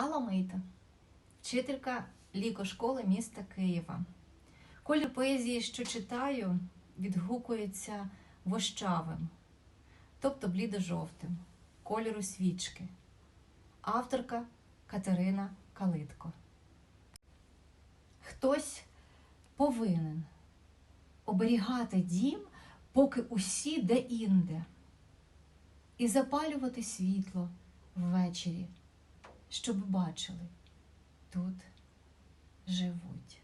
Алла Мийта, вчителька лікошколи міста Києва. Колір поезії, що читаю, відгукується вощавим, тобто блідо-жовтим, кольору свічки. Авторка Катерина Калитко. Хтось повинен оберігати дім, поки усі де-інде, і запалювати світло ввечері, щоб бачили, тут живуть.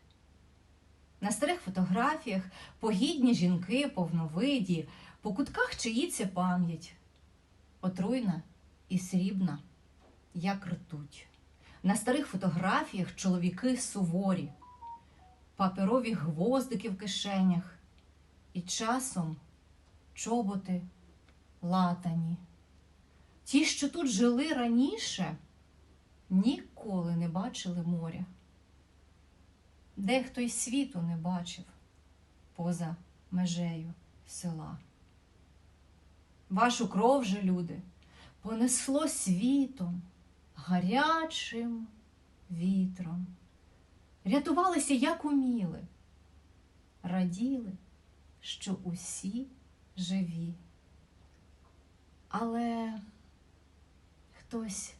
На старих фотографіях погідні жінки повновиді, по кутках чиїться пам'ять, отруйна і срібна, як ртуть. На старих фотографіях чоловіки суворі, паперові гвоздики в кишенях, і часом чоботи латані. Ті, що тут жили раніше, ніколи не бачили моря. Дехто й світу не бачив поза межею села. Вашу кров же, люди, понесло світом, гарячим вітром. Рятувалися, як уміли, раділи, що усі живі. Але хтось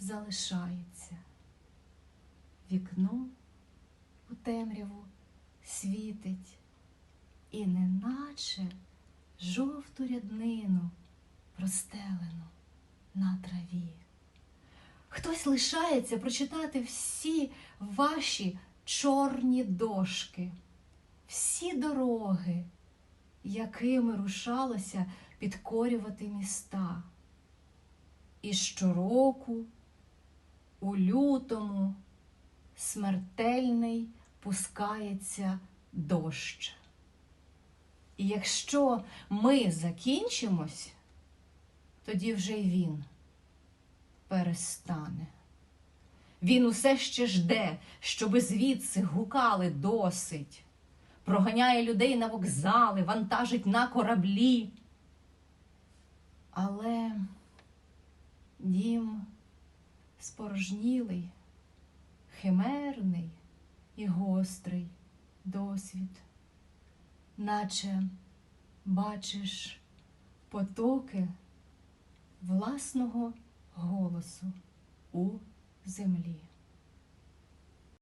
залишається. Вікно у темряву світить, і неначе жовту ряднину простелену на траві. Хтось лишається прочитати всі ваші чорні дошки, всі дороги, якими рушалося підкорювати міста. І щороку, у лютому, смертельний пускається дощ. І якщо ми закінчимось, тоді вже й він перестане. Він усе ще жде, щоби звідси гукали досить, проганяє людей на вокзали, вантажить на кораблі. Але дім спорожнілий, химерний і гострий досвід, наче бачиш потоки власного голосу у землі.